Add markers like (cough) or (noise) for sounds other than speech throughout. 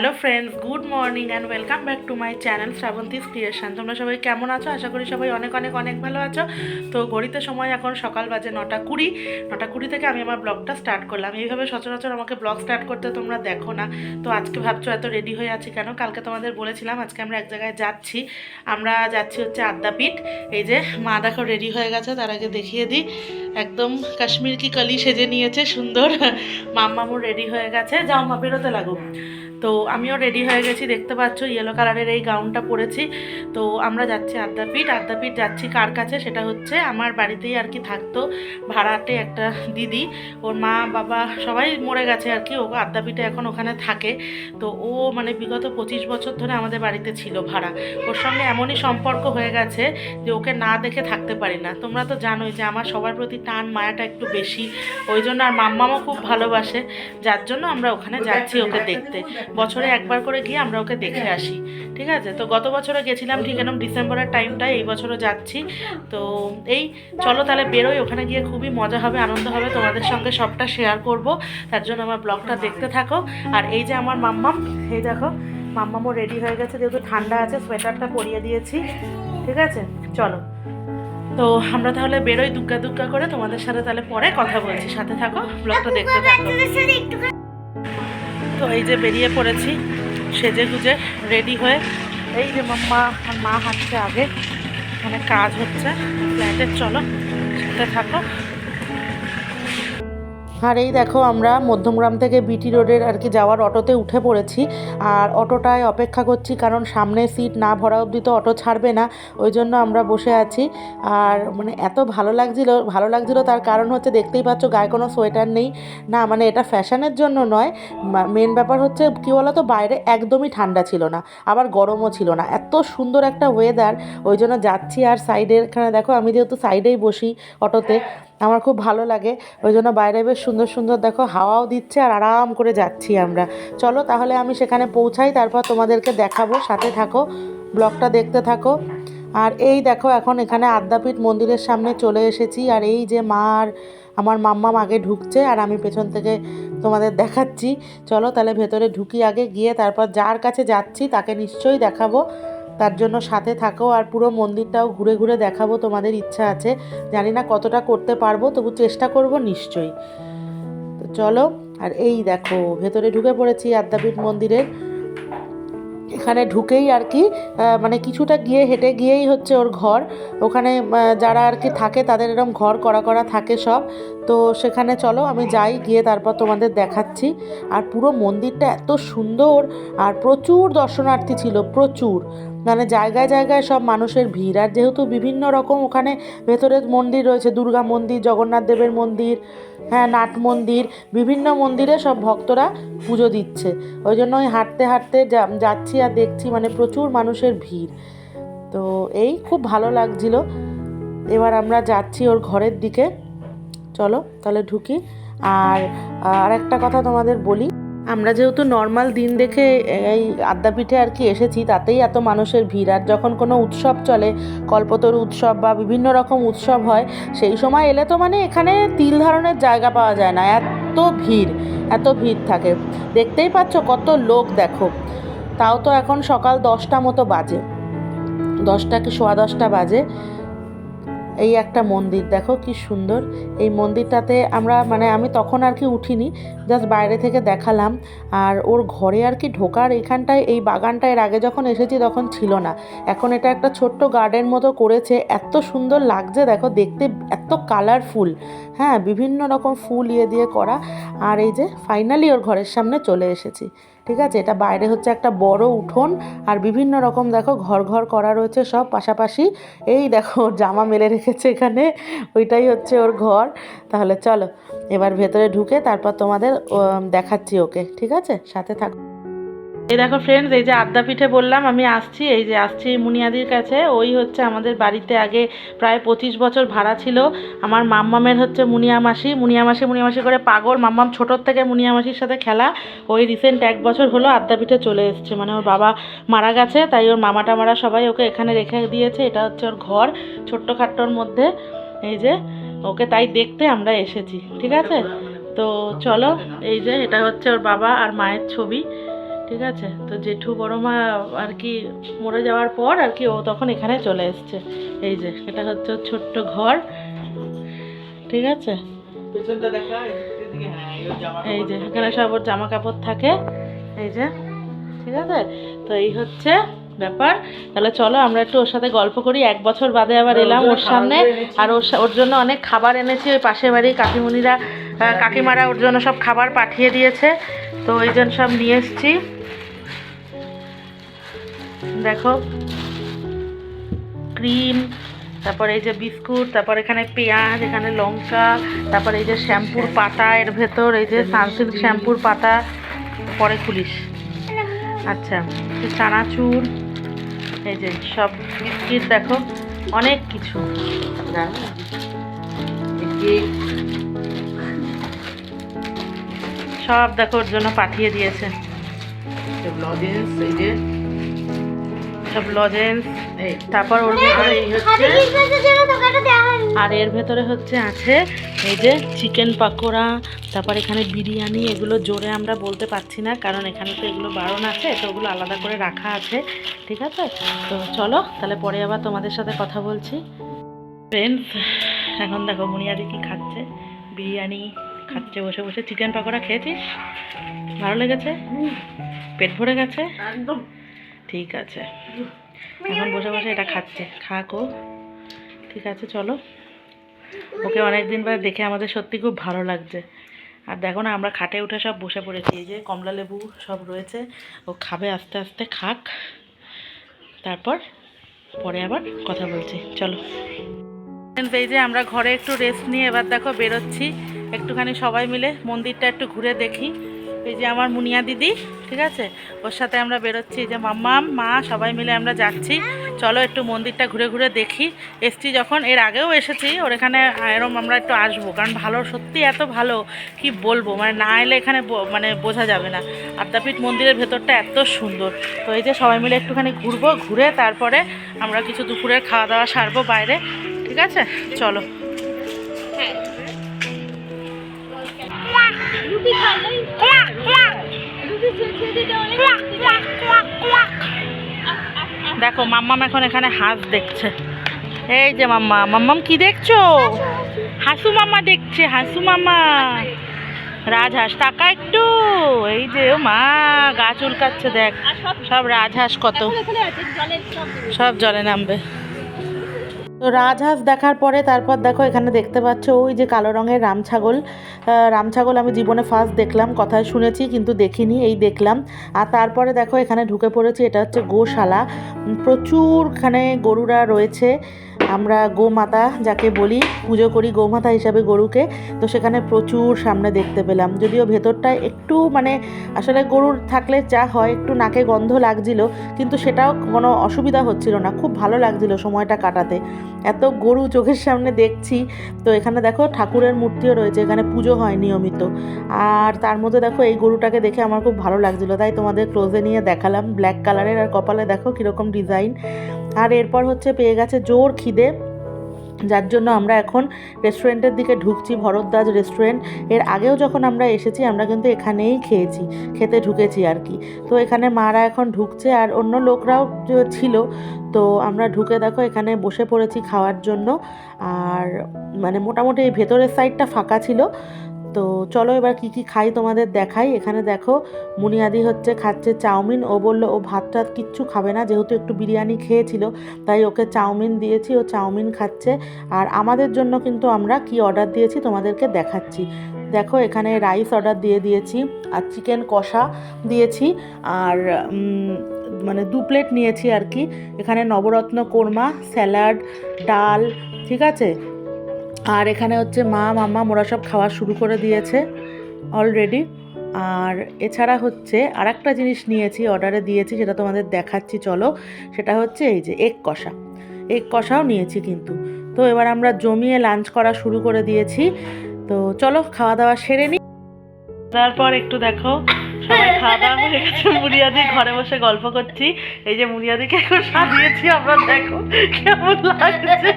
Hello friends good morning and welcome back to my channel Srabanti's creation তোমরা সবাই কেমন আছো? আশা করি সবাই অনেক অনেক অনেক ভালো আছো। তো ঘড়িতে সময় এখন সকাল বাজে নটা কুড়ি। নটা কুড়ি থেকে আমি আমার ব্লগটা স্টার্ট করলাম। এইভাবে সচরাচর আমাকে ব্লগ স্টার্ট করতে তোমরা দেখো না। তো আজকে ভাবছ এত রেডি হয়ে আছি কেন? কালকে তোমাদের বলেছিলাম আজকে আমরা এক জায়গায় যাচ্ছি। আমরা যাচ্ছি হচ্ছে আদ্যাপীঠ এই যে মা দেখো রেডি হয়ে গেছে, তার আগে দেখিয়ে দিই। একদম কাশ্মীর কি কলি সেজে নিয়েছে, সুন্দর। (laughs) মাম্মামুর রেডি হয়ে গেছে। যাও মা, বেরোতে লাগো। তো আমিও রেডি হয়ে গেছি, দেখতে পাচ্ছ ইয়েলো কালারের এই গাউনটা পরেছি। তো আমরা যাচ্ছি আদ্যাপীঠ। আদ্যাপীঠ যাচ্ছি কার কাছে? সেটা হচ্ছে আমার বাড়িতেই আর কি থাকতো ভাড়াটে একটা দিদি। ওর মা, বাবা সবাই মরে গেছে আর কি। ও আদ্যাপীঠে এখন ওখানে থাকে। তো ও মানে বিগত পঁচিশ বছর ধরে আমাদের বাড়িতে ছিল ভাড়া। ওর সঙ্গে এমনই সম্পর্ক হয়ে গেছে যে ওকে না দেখে থাকতে পারি না। তোমরা তো জানোই যে আমার সবার প্রতি টান, মায়াটা একটু বেশি। ওই জন্য আর মাম্মামও খুব ভালোবাসে। যার জন্য আমরা ওখানে যাচ্ছি ওকে দেখতে। বছরে একবার করে গিয়ে আমরা ওকে দেখে আসি, ঠিক আছে? তো গত বছরে গেছিলাম, ঠিক এরকম ডিসেম্বরের টাইমটায় এই বছরও যাচ্ছি। তো এই, চলো তাহলে বেরোই, ওখানে গিয়ে খুবই মজা হবে, আনন্দ হবে, তোমাদের সঙ্গে সবটা শেয়ার করব। তার জন্য আমার ব্লগটা দেখতে থাকো। আর এই যে আমার মাম্মাম, এই দেখো, মাম্মামও রেডি হয়ে গেছে, যেহেতু ঠান্ডা আছে সোয়েটারটা পরিয়ে দিয়েছি, ঠিক আছে? চলো। তো আমরা তাহলে বেরোই দুগ্গা দুগ্গা করে, তোমাদের সাথে তাহলে পরে কথা বলছি, সাথে থাকো, ব্লগটা দেখতে থাকো। তো এই যে বেরিয়ে পড়েছি, সেজে গুজে রেডি হয়ে এই যে মাম্মা মা হাঁটছে আগে মানে কাজ হচ্ছে ফ্ল্যাটের চলো, সাথে থাকো। আর এই দেখো আমরা মধ্যমগ্রাম থেকে বিটি রোডের আর কি যাওয়ার অটোতে উঠে পড়েছি। আর অটোটায় অপেক্ষা করছি কারণ সামনে সিট না ভরা অবধি তো অটো ছাড়বে না, ওই জন্য আমরা বসে আছি। আর মানে এত ভালো লাগছিল ভালো লাগছিল তার কারণ হচ্ছে দেখতেই পাচ্ছ গায়ে কোনো সোয়েটার নেই। না মানে এটা ফ্যাশনের জন্য নয় মেন ব্যাপার হচ্ছে কী বলো তো বাইরে একদমই ঠান্ডা ছিল না, আবার গরমও ছিল না। এত সুন্দর একটা ওয়েদার ওই জন্য যাচ্ছি আর সাইডের এখানে দেখো আমি যেহেতু সাইডেই বসি অটোতে আমার খুব ভালো লাগে। ওই জন্য বাইরে বেশ সুন্দর সুন্দর দেখো হাওয়াও দিচ্ছে আর আরাম করে যাচ্ছি আমরা। চলো তাহলে আমি সেখানে পৌঁছাই, তারপর তোমাদেরকে দেখাবো। সাথে থাকো, ব্লগটা দেখতে থাকো। আর এই দেখো এখন এখানে আদ্যাপীঠ মন্দিরের সামনে চলে এসেছি। আর এই যে মা আর আমার মাম্মাম আগে ঢুকছে আর আমি পেছন থেকে তোমাদের দেখাচ্ছি। চলো তাহলে ভেতরে ঢুকি আগে, গিয়ে তারপর যার কাছে যাচ্ছি তাকে নিশ্চয়ই দেখাবো। তার জন্য সাথে থাকো আর পুরো মন্দিরটাও ঘুরে ঘুরে দেখাবো, তোমাদের ইচ্ছা আছে। জানি না কতটা করতে পারব, তবু চেষ্টা করব নিশ্চয়ই। তো চলো, আর এই দেখো, ভেতরে ঢুকে পড়েছি আদ্যাপীঠ মন্দিরের। এখানে ঢুকেই আর কি মানে কিছুটা গিয়ে হেঁটে গিয়েই হচ্ছে ওর ঘর। ওখানে যারা আর কি থাকে তাদের এরকম ঘর করা করা থাকে সব। তো সেখানে চলো, আমি যাই, গিয়ে তারপর তোমাদের দেখাচ্ছি। আর পুরো মন্দিরটা এত সুন্দর আর প্রচুর দর্শনার্থী ছিল, প্রচুর। মানে জায়গায় জায়গায় সব মানুষের ভিড়। আর যেহেতু বিভিন্ন রকম ওখানে ভেতরে মন্দির রয়েছে, দুর্গা মন্দির, জগন্নাথ দেবের মন্দির হ্যাঁ নাট মন্দির, বিভিন্ন মন্দিরে সব ভক্তরা পুজো দিচ্ছে। ওই জন্য ওই হাঁটতে হাঁটতে যাচ্ছি আর দেখছি মানে প্রচুর মানুষের ভিড়। তো এই খুব ভালো লাগছিল। এবার আমরা যাচ্ছি ওর ঘরের দিকে। চলো, তাহলে ঢুকি। আর আর একটা কথা তোমাদের বলি। আমরা যেহেতু নর্মাল দিন দেখে এই আদ্যাপীঠে আর কি এসেছি, তাতেই এত মানুষের ভিড়। আর যখন কোনো উৎসব চলে, কল্পতর উৎসব বা বিভিন্ন রকম উৎসব হয়, সেই সময় এলে তো মানে এখানে তিল ধরনের জায়গা পাওয়া যায় না। এত ভিড় এত ভিড় থাকে। দেখতেই পাচ্ছ কত লোক দেখো। তাও তো এখন সকাল দশটা মতো বাজে। দশটা কি সোয়া দশটা বাজে? এই একটা মন্দির। দেখো কি সুন্দর। এই মন্দিরটাতে আমরা মানে আমি তখন আর কি উঠিনি জাস্ট বাইরে থেকে দেখালাম। আর ওর ঘরে আর কি ঢোকার এখানটায়, এই বাগানটা এর আগে যখন এসেছি তখন ছিল না। এখন এটা একটা ছোট্ট গার্ডেন মতো করেছে। এত সুন্দর লাগছে, দেখো দেখতে এত কালারফুল হ্যাঁ বিভিন্ন রকম ফুল ইয়ে দিয়ে করা। আর এই যে ফাইনালি ওর ঘরের সামনে চলে এসেছি। ঠিক আছে? এটা বাইরে হচ্ছে একটা বড় উঠোন আর বিভিন্ন রকম দেখো ঘর ঘর করা রয়েছে সব পাশাপাশি। এই দেখো, জামা মেলে রেখেছে এখানে, ওইটাই হচ্ছে ওর ঘর। তাহলে চলো, এবার ভেতরে ঢুকে তারপর তোমাদের দেখাচ্ছি ওকে, ঠিক আছে? সাথে থাকো এই দেখো ফ্রেন্ডস এই যে আদ্যাপীঠে বললাম, আমি আসছি, এই যে আসছি মুনিয়াদির কাছে। ওই হচ্ছে আমাদের বাড়িতে আগে প্রায় পঁচিশ বছর ভাড়া ছিল। আমার মাম্মামের হচ্ছে মুনিয়া মাসি মুনিয়া মাসি মুনিয়া মাসি করে পাগল। মাম্মাম ছোটোর থেকে মুনিয়া মাসির সাথে খেলা। ওই রিসেন্ট এক বছর হলো আদ্যাপীঠে চলে এসছে। মানে ওর বাবা মারা গেছে, তাই ওর মামাটা মারা সবাই ওকে এখানে রেখে দিয়েছে। এটা হচ্ছে ওর ঘর, ছোট্ট খাট্টোর মধ্যে। এই যে ওকে তাই দেখতে আমরা এসেছি, ঠিক আছে? তো চলো, এই যে এটা হচ্ছে ওর বাবা আর মায়ের ছবি। ঠিক আছে? তো জেঠু বড় মা আর কি মরে যাওয়ার পর আর কি ও তখন এখানে চলে এসছে। এই যে এটা হচ্ছে ছোট্ট ঘর। ঠিক আছে? হ্যাঁ এই যে এখানে সব ওর জামা কাপড় থাকে। এই যে ঠিক আছে? তো এই হচ্ছে ব্যাপার। তাহলে চলো আমরা একটু ওর সাথে গল্প করি। এক বছর বাদে আবার এলাম ওর সামনে। আর ওর সা- ওর জন্য অনেক খাবার এনেছি। ওই পাশের বাড়ি কাকিমুনিরা কাকিমারা ওর জন্য সব খাবার পাঠিয়ে দিয়েছে। তো ওই জন্য সব নিয়ে এসছি। দেখো। ক্রিম, তারপরে এই যে বিস্কুট, তারপর এখানে পেঁয়াজ, এখানে লঙ্কা, তারপর এই যে শ্যাম্পুর পাতা, এর ভেতর এই যে সানসিল্ক শ্যাম্পুর পাতা, পরে খুলিস আচ্ছা চানাচুর, এই যে সব বিস্কিট দেখো, অনেক কিছু। সব দেখো, ওর জন্য পাঠিয়ে দিয়েছে। এই যে সব লজেন্স এই তারপর ওর ভেতরে এই হচ্ছে আর এর ভেতরে হচ্ছে আছে এই যে চিকেন পাকোড়া তারপর এখানে বিরিয়ানি এগুলো জোরে আমরা বলতে পারছি না কারণ এখানে তো এগুলো বারণ আছে তো ওগুলো আলাদা করে রাখা আছে ঠিক আছে? তো চলো তাহলে পরে আবার তোমাদের সাথে কথা বলছি। ফ্রেন্ডস এখন দেখো মুনিয়াদি কি খাচ্ছে বিরিয়ানি খাচ্ছে বসে বসে চিকেন পাকোড়া খেয়েছিস? ভালো লেগেছে? পেট ভরে গেছে? একদম। ঠিক আছে। এখন বসে বসে এটা খাচ্ছে। খাক ও ঠিক আছে চলো। ওকে অনেকদিন পর দেখে আমাদের সত্যি খুব ভালো লাগছে। আর দেখো না আমরা খাটে উঠে সব বসে পড়েছি। এই যে কমলা লেবু সব রয়েছে ও খাবে আস্তে আস্তে খাক। তারপর পরে আবার কথা বলছি। চলো। এই যে আমরা ঘরে একটু রেস্ট নিয়ে এবার দেখো বেরোচ্ছি। একটুখানি সবাই মিলে মন্দিরটা একটু ঘুরে দেখি। এই যে আমার মুনিয়া দিদি, ঠিক আছে? ওর সাথে আমরা বেরোচ্ছি। যে মাম্মাম, মা, সবাই মিলে আমরা যাচ্ছি। চলো একটু মন্দিরটা ঘুরে ঘুরে দেখি। এসছি যখন, এর আগেও এসেছি, ওর এখানে এরম আমরা একটু আসব, কারণ ভালো, সত্যি এত ভালো, কি বলব? মানে না এলে এখানে মানে বোঝা যাবে না। আদ্যাপীঠ মন্দিরের ভেতরটা এত সুন্দর। তো এই যে সবাই মিলে একটুখানি ঘুরবো, ঘুরে তারপরে আমরা কিছু দুপুরের খাওয়া দাওয়া সারবো বাইরে, ঠিক আছে? চলো। দেখো মাম্মাম এখন এখানে হাঁস দেখছে। এই যে মাম্মা মাম্মাম কি দেখছ? হাসু মাম্মা দেখছে হাসু মামা রাজহাঁস টাকা একটু। এই যে ও মা গাছ চুলকাচ্ছে দেখ। সব রাজহাঁস কত। সব জলে নামবে। তো রাজহাঁস দেখার পরে তারপর দেখো এখানে দেখতে পাচ্ছ ওই যে কালো রঙের রাম ছাগল। রাম ছাগল আমি জীবনে ফার্স্ট দেখলাম, কথায় শুনেছি কিন্তু দেখিনি, এই দেখলাম। আর তারপরে দেখো এখানে ঢুকে পড়েছি, এটা হচ্ছে গোশালা। প্রচুর এখানে গরুরা রয়েছে। আমরা গোমাতা যাকে বলি, পুজো করি গোমাতা হিসাবে গরুকে, তো সেখানে প্রচুর সামনে দেখতে পেলাম। যদিও ভেতরটায় একটু মানে আসলে গরুর থাকলে যা হয়, একটু নাকে গন্ধ লাগছিল, কিন্তু সেটাও কোনো অসুবিধা হচ্ছিল না। খুব ভালো লাগছিল সময়টা কাটাতে। এত গরু চোখের সামনে দেখছি। তো এখানে দেখো ঠাকুরের মূর্তিও রয়েছে, এখানে পুজো হয় নিয়মিত। আর তার মধ্যে দেখো এই গরুটাকে দেখে আমার খুব ভালো লাগছিল। তাই তোমাদের ক্লোজে নিয়ে দেখালাম। ব্ল্যাক কালারের আর কপালে দেখো কীরকম ডিজাইন আর এরপর হচ্ছে পেয়ে গেছে জোর খিদে। যার জন্য আমরা এখন রেস্টুরেন্টের দিকে ঢুকছি, ভরদ্বাজ রেস্টুরেন্টের আগেও যখন আমরা এসেছি, আমরা কিন্তু এখানেই খেয়েছি, খেতে ঢুকেছি আর কি। তো এখানে মারা এখন ঢুকছে আর অন্য লোকরাও ছিল, তো আমরা ঢুকে দেখো এখানে বসে পড়েছি খাওয়ার জন্য। আর মানে মোটামুটি ভেতরের সাইডটা ফাঁকা ছিল। তো চলো এবার কি কি খাই তোমাদের দেখাই। এখানে দেখো, মুনিয়াদি হচ্ছে খাচ্ছে চাউমিন। ও বলল, ও ভাত টাত কিচ্ছু খাবে না, যেহেতু একটু বিরিয়ানি খেয়েছিল, তাই ওকে চাউমিন দিয়েছি, ও চাউমিন খাচ্ছে। আর আমাদের জন্য কিন্তু আমরা কি অর্ডার দিয়েছি তোমাদেরকে দেখাচ্ছি। দেখো, এখানে রাইস অর্ডার দিয়ে দিয়েছি আর চিকেন কষা দিয়েছি। আর মানে দু প্লেট নিয়েছি আর কি। এখানে নবরত্ন কোরমা স্যালাড ডাল, ঠিক আছে? আর এখানে হচ্ছে মা মামা মোরা সব খাওয়া শুরু করে দিয়েছে অলরেডি আর এছাড়া হচ্ছে আর একটা জিনিস নিয়েছি অর্ডারে দিয়েছি, সেটা তোমাদের দেখাচ্ছি, চলো। সেটা হচ্ছে এই যে এগ কষা। এগ কষাও নিয়েছি কিন্তু। তো এবার আমরা জমিয়ে লাঞ্চ করা শুরু করে দিয়েছি। তো চলো, খাওয়া দাওয়া সেরে নিই তারপর একটু দেখো, সবাই খাওয়া দাওয়া হয়ে গেছে। মুড়িয়াদি ঘরে বসে গল্প করছি। এই যে মুড়িয়াদিকে এখন সাজিয়েছি, আমরা দেখো কেমন লাগছে।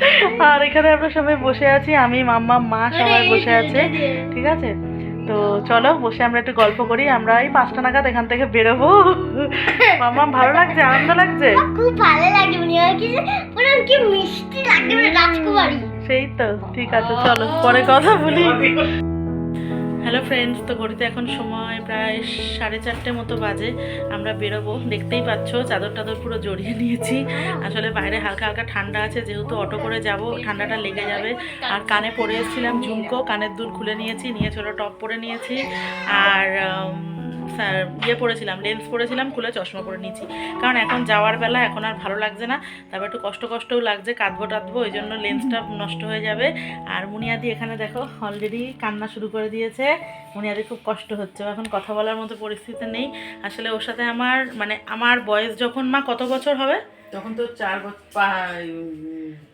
(laughs) আর এখানে আমরা সবাই বসে আছি আমি মাম্মা মা সবাই বসে আছে ঠিক আছে? তো চলো বসে আমরা একটু গল্প করি আমরা এই পাঁচটা নাগাদ এখান থেকে বেরোবো। (laughs) মাম্মা ভালো লাগছে? আনন্দ লাগছে? খুব ভালো লাগে উনি আর কি পুরো কি মিষ্টি লাগে মানে রাজকুমারী। সেই তো ঠিক আছে চলো পরে কথা বলি। (laughs) হ্যালো ফ্রেন্ডস তো ঘড়িতে এখন সময় প্রায় সাড়ে চারটে মতো বাজে। আমরা বেরোবো। দেখতেই পাচ্ছ, চাদর টাদর পুরো জড়িয়ে নিয়েছি। আসলে বাইরে হালকা হালকা ঠান্ডা আছে, যেহেতু অটো করে যাব, ঠান্ডাটা লেগে যাবে। আর কানে পরে এসেছিলাম ঝুমকো, কানের দুল খুলে নিয়েছি, নিয়ে ছোটো টপ পরে নিয়েছি। আর ইয়ে পরেছিলাম লেন্স পরেছিলাম খুলে চশমা পরে নিয়েছি। কারণ এখন যাওয়ার বেলা এখন আর ভালো লাগছে না, তারপর একটু কষ্ট কষ্টও লাগছে, কাঁদবো টাঁদবো, ওই জন্য লেন্সটা নষ্ট হয়ে যাবে। আর মুনিয়াদি এখানে দেখো অলরেডি কান্না শুরু করে দিয়েছে। মুনিয়াদি খুব কষ্ট হচ্ছে এখন কথা বলার মতো পরিস্থিতি নেই। আসলে ওর সাথে আমার মানে আমার বয়স যখন মা কত বছর হবে? তখন তো চার বছর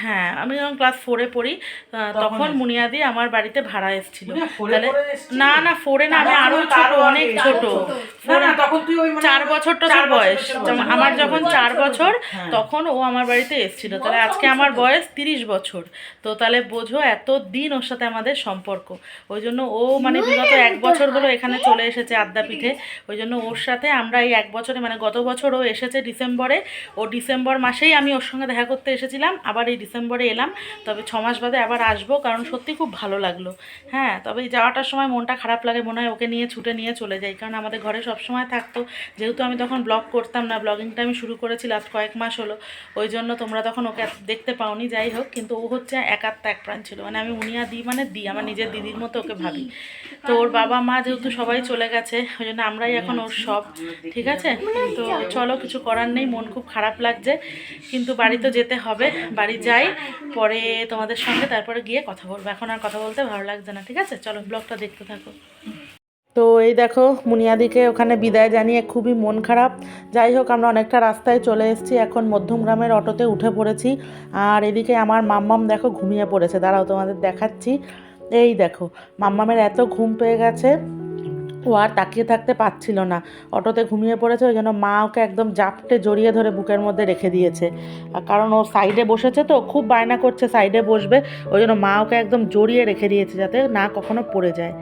হ্যাঁ আমি যখন ক্লাস ফোরে পড়ি তখন তখন মুনিয়াদি আমার বাড়িতে ভাড়া এসেছিল। না, তাহলে না না ফোরে না আমি আরও ছোট অনেক ছোট ছোট। না, না, তখন তুই ওই মানে চার বছর তো বয়স। বছর। আমার যখন চার বছর হ্যাঁ। তখন ও আমার বাড়িতে এসেছিল। তাহলে আজকে আমার বয়স তিরিশ বছর। তো তাহলে বোঝো এত দিন ওর সাথে আমাদের সম্পর্ক। ওই জন্য ও মানে বিগত এক বছর হলো এখানে চলে এসেছে আদ্যাপীঠে। ওই জন্য ওর সাথে আমরা এই এক বছরে মানে গত বছর ও এসেছে ডিসেম্বরে। ও ডিসেম্বর মাসেই আমি ওর সঙ্গে দেখা করতে এসেছিলাম, আবার এই ডিসেম্বরে এলাম, তবে ছ মাস বাদে আবার আসব, কারণ সত্যি খুব ভালো লাগল। হ্যাঁ তবে যাওয়াটার সময় মনটা খারাপ লাগে, মনে হয় ওকে নিয়ে ছুটে নিয়ে চলে যাই, কারণ আমাদের ঘরে সব সময় থাকতো। যেহেতু আমি তখন ব্লগ করতাম না, ব্লগিংটা আমি শুরু করেছি লাস্ট কয়েক মাস হলো, ওই জন্য তোমরা তখন ওকে দেখতে পাওনি, যাই হোক, কিন্তু ও হচ্ছে একাত্তা এক প্রাণ ছিল মানে আমি উনিয়া দিই মানে দিই আমার নিজের দিদির মতো ওকে ভাবি। তো ওর বাবা মা যেহেতু সবাই চলে গেছে, ওই জন্য আমরাই এখন ওর সব, ঠিক আছে? তো চলো, কিছু করার নেই, মন খুব খারাপ লাগছে, কিন্তু বাড়ি তো যেতে হবে, বাড়ি যাই, পরে তোমাদের সঙ্গে তারপরে গিয়ে কথা বলব। এখন আর কথা বলতে ভালো লাগছে না, ঠিক আছে? চলো ব্লগটা দেখতে থাকো। তো এই দেখো, মুনিয়াদিকে ওখানে বিদায় জানিয়ে খুবই মন খারাপ। যাই হোক, আমরা অনেকটা রাস্তায় চলে এসেছি। এখন মধ্যমগ্রামের অটোতে উঠে পড়েছি। আর এদিকে আমার মাম্মাম দেখো ঘুমিয়ে পড়েছে। দাঁড়াও, তোমাদের দেখাচ্ছি। এই দেখো, মাম্মামের এত ঘুম পেয়ে গেছে। ও আর তাকিয়ে থাকতে পারছিল না। অটোতে ঘুমিয়ে পড়েছে, ওই জন্য মা ওকে একদম জাপটে জড়িয়ে ধরে বুকের মধ্যে রেখে দিয়েছে। কারণ ও সাইডে বসেছে তো, খুব বায়না করছে সাইডে বসবে, ওই জন্য মা ওকে একদম জড়িয়ে রেখে দিয়েছে যাতে না কখনো পড়ে যায়।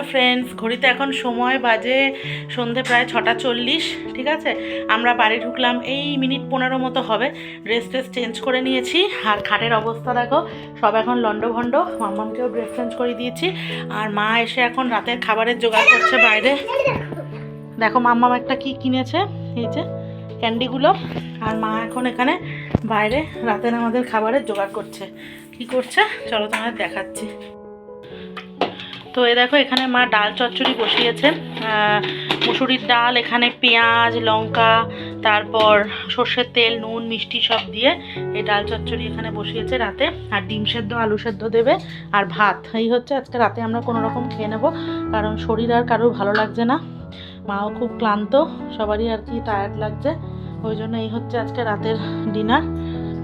ফ্রেন্ডস ঘড়িতে এখন সময় বাজে সন্ধে প্রায় ছটা চল্লিশ, ঠিক আছে? আমরা বাড়ি ঢুকলাম, এই মিনিট পনেরো মতো হবে। ড্রেস ট্রেস চেঞ্জ করে নিয়েছি। আর খাটের অবস্থা দেখো, সব এখন লন্ডভন্ড মাম্মামকেও ড্রেস চেঞ্জ করে দিয়েছি। আর মা এসে এখন রাতের খাবারের জোগাড় করছে বাইরে। দেখো, মাম্মাম একটা কি কিনেছে? এই যে, ক্যান্ডিগুলো। আর মা এখন এখানে বাইরে রাতের আমাদের খাবারের জোগাড় করছে। কি করছে? চলো তোমাদের দেখাচ্ছি। তো এই দেখো, এখানে মা ডাল চচ্চড়ি বসিয়েছে মুসুরির ডাল, এখানে পেঁয়াজ, লঙ্কা, তারপর সর্ষের তেল, নুন, মিষ্টি সব দিয়ে এই ডাল চচ্চড়ি এখানে বসিয়েছে রাতে। আর ডিম সেদ্ধ, আলু সেদ্ধ দেবে আর ভাত। এই হচ্ছে আজকে রাতে আমরা কোনো রকম খেয়ে নেব, কারণ শরীর আর কারোর ভালো লাগছে না। মাও খুব ক্লান্ত, সবারই আর কি টায়ার্ড লাগছে। ওই জন্য এই হচ্ছে আজকে রাতের ডিনার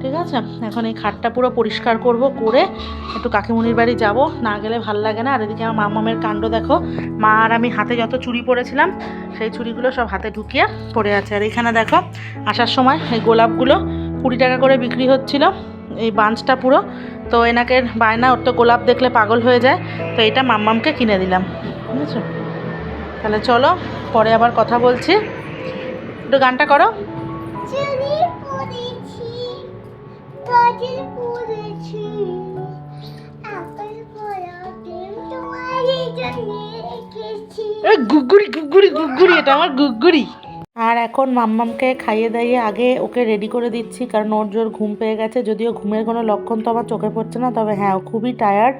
ঠিক আছে? এখন এই খাটটা পুরো পরিষ্কার করব, করে একটু কাকিমুনির বাড়ি যাব। না গেলে ভালো লাগে না। আর এদিকে আমার মামামের কাণ্ড দেখো। মা আর আমি হাতে যত চুরি পরেছিলাম, সেই চুড়িগুলো সব হাতে ঢুকিয়ে পড়ে আছে। আর এখানে দেখো, আসার সময় এই গোলাপগুলো কুড়ি টাকা করে বিক্রি হচ্ছিল। এই বাঞ্চটা পুরো। তো এনাকে বায়না, ওর তো গোলাপ দেখলে পাগল হয়ে যায়। তো এটা মাম্মামকে কিনে দিলাম। বুঝেছ তাহলে চলো, পরে আবার কথা বলছি। একটু গানটা করো। কাজল পড়েছি আপেল গুগুরি গুগুরি গুগুরি, এটা আমার গুগুরি। আর এখন মাম্মামকে খাইয়ে দাইয়ে আগে ওকে রেডি করে দিচ্ছি, কারণ ওর জোর ঘুম পেয়ে গেছে। যদিও ঘুমের কোনো লক্ষণ তো আমার চোখে পড়ছে না, তবে হ্যাঁ ও খুবই টায়ার্ড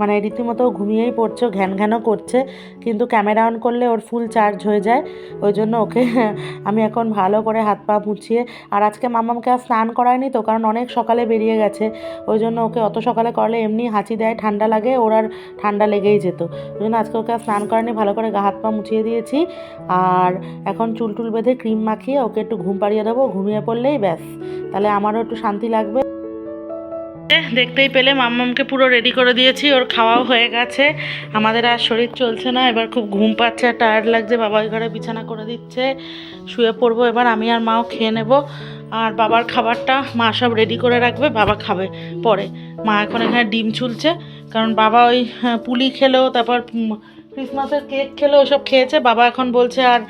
মানে রীতিমতো ঘুমিয়েই পড়ছে, ঘ্যান ঘ্যানও করছে, কিন্তু ক্যামেরা অন করলে ওর ফুল চার্জ হয়ে যায়। ওই জন্য ওকে (laughs) আমি এখন ভালো করে হাত পা মুছিয়ে, আর আজকে মামামকে আর স্নান করায়নি তো, কারণ অনেক সকালে বেরিয়ে গেছে। ওই জন্য ওকে অত সকালে করলে এমনি হাঁচি দেয়, ঠান্ডা লাগে, ওর আর ঠান্ডা লেগেই যেত। ওই জন্য আজকে ওকে আর স্নান করানি ভালো করে হাত পা মুছিয়ে দিয়েছি। আর এখন চুল টুল বেঁধে ক্রিম মাখিয়ে ওকে একটু ঘুম পাড়িয়ে দেবো, ঘুমিয়ে পড়লেই ব্যাস। তাহলে আমারও একটু শান্তি লাগবে দেখতেই পেলে মাম্মামকে পুরো রেডি করে দিয়েছি ওর খাওয়াও হয়ে গেছে। আমাদের আর শরীর চলছে না এবার খুব ঘুম পাচ্ছে আর টায়ার্ড লাগছে বাবা ওই ঘরে বিছানা করে দিচ্ছে। শুয়ে পড়ব এবার আমি আর মাও খেয়ে নেব। আর বাবার খাবারটা মা সব রেডি করে রাখবে বাবা খাবে পরে। মা এখন এখানে ডিম ছুলছে কারণ বাবা ওই হ্যাঁ, পুলি খেলো তারপর ক্রিসমাসের কেক খেলো ওসব খেয়েছে। বাবা এখন বলছে আর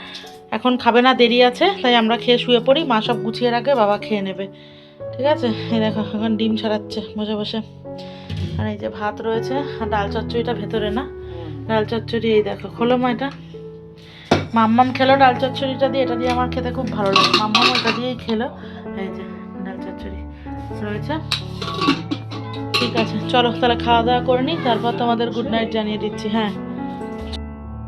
এখন খাবে না দেরি আছে তাই আমরা খেয়ে শুয়ে পড়ি মা সব গুছিয়ে রাখবে বাবা খেয়ে নেবে। ঠিক আছে? এই দেখো, এখন ডিম ছাড়াচ্ছে বসে বসে। আর এই যে ভাত রয়েছে, আর ডাল চচ্চড়িটা ভেতরে না? ডাল চচ্চড়ি এই দেখো, খোলো মা এটা। মাম্মাম খেলো ডাল চচ্চড়িটা দিয়ে, এটা দিয়ে আমার খেতে খুব ভালো লাগে। মাম্মাম এটা দিয়েই খেলো। এই যে, ডাল চচ্চড়ি রয়েছে। ঠিক আছে, চলো তাহলে খাওয়া দাওয়া করে নিই, তারপর তোমাদের গুড নাইট জানিয়ে দিচ্ছি হ্যাঁ।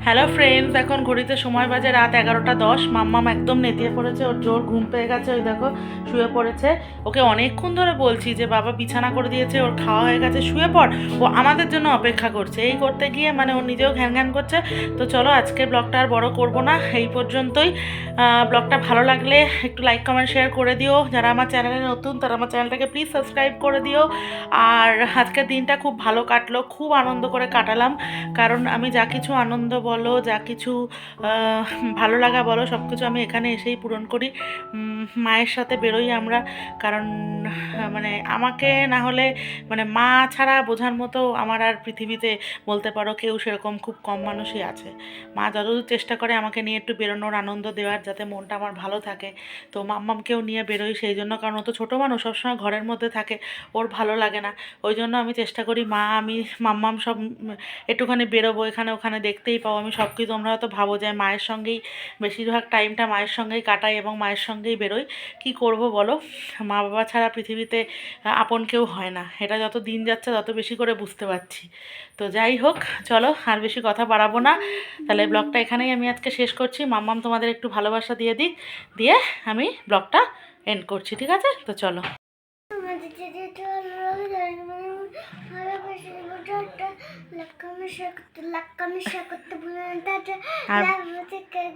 হ্যালো ফ্রেন্ডস এখন ঘড়িতে সময় বাজে রাত এগারোটা দশ। মাম্মাম একদম নেতিয়ে পড়েছে, ওর জোর ঘুম পেয়ে গেছে, ওই দেখো, শুয়ে পড়েছে। ওকে অনেকক্ষণ ধরে বলছি যে, বাবা বিছানা করে দিয়েছে, ওর খাওয়া হয়ে গেছে, শুয়ে পড়। ও আমাদের জন্য অপেক্ষা করছে। এই করতে গিয়ে মানে ও নিজেও ঘ্যান ঘ্যান করছে। তো চলো আজকের ব্লগটা আর বড় করব না, এই পর্যন্তই। ব্লগটা ভালো লাগলে একটু লাইক কমেন্ট শেয়ার করে দিও। যারা আমার চ্যানেলে নতুন, তারা আমার চ্যানেলটাকে প্লিজ সাবস্ক্রাইব করে দিও। আর আজকের দিনটা খুব ভালো কাটলো, খুব আনন্দ করে কাটালাম। কারণ আমি যা কিছু আনন্দ বলো, যা কিছু ভালো লাগা বলো সব কিছু আমি এখানে এসেই পূরণ করি। মায়ের সাথে বেরোই আমরা, কারণ মানে আমাকে না হলে মানে মা ছাড়া বোঝার মতো আমার আর পৃথিবীতে বলতে পারো কেউ সেরকম খুব কম মানুষই আছে। মা যতদূর চেষ্টা করে আমাকে নিয়ে একটু বেরোনোর আনন্দ দেওয়ার, যাতে মনটা আমার ভালো থাকে, তো মাম্মামকেও নিয়ে বেরোই সেই জন্য, কারণ ও তো ছোটো মানুষ, সবসময় ঘরের মধ্যে থাকে, ওর ভালো লাগে না। ওই জন্য আমি চেষ্টা করি, মা, আমি, মাম্মাম সব একটুখানি বেরোবো, এখানে ওখানে দেখতেই পাও আমি সব কিছু তোমরা হয়তো ভাবো যে মায়ের সঙ্গেই বেশিরভাগ টাইমটা মায়ের সঙ্গেই কাটাই এবং মায়ের সঙ্গেই বেরোই। কি করব বলো? মা বাবা ছাড়া পৃথিবীতে আপন কেউ হয় না। এটা যত দিন যাচ্ছে তত বেশি করে বুঝতে পারছি। তো যাই হোক, চলো আর বেশি কথা বাড়াবো না। তাহলে ব্লগটা এখানেই আমি আজকে শেষ করছি। মাম্মাম তোমাদের একটু ভালোবাসা দিয়ে দিই দিয়ে আমি ব্লগটা এন্ড করছি, ঠিক আছে? তো চলো আমাদের যদি একটু ভালো লাগে ভালোবাসে ভিডিওটা লাইক কমেন্ট শেয়ার করতে লাইক কমেন্ট শেয়ার করতে ভুলবেন না টাটা আর লাভ হচ্ছে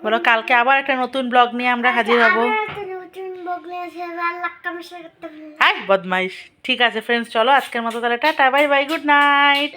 বলো কালকে আবার একটা নতুন ব্লগ নিয়ে আমরা হাজির হব। হাই বদমাইশ। ঠিক আছে ফ্রেন্ডস চলো আজকের মতো তাহলে tata bye bye good night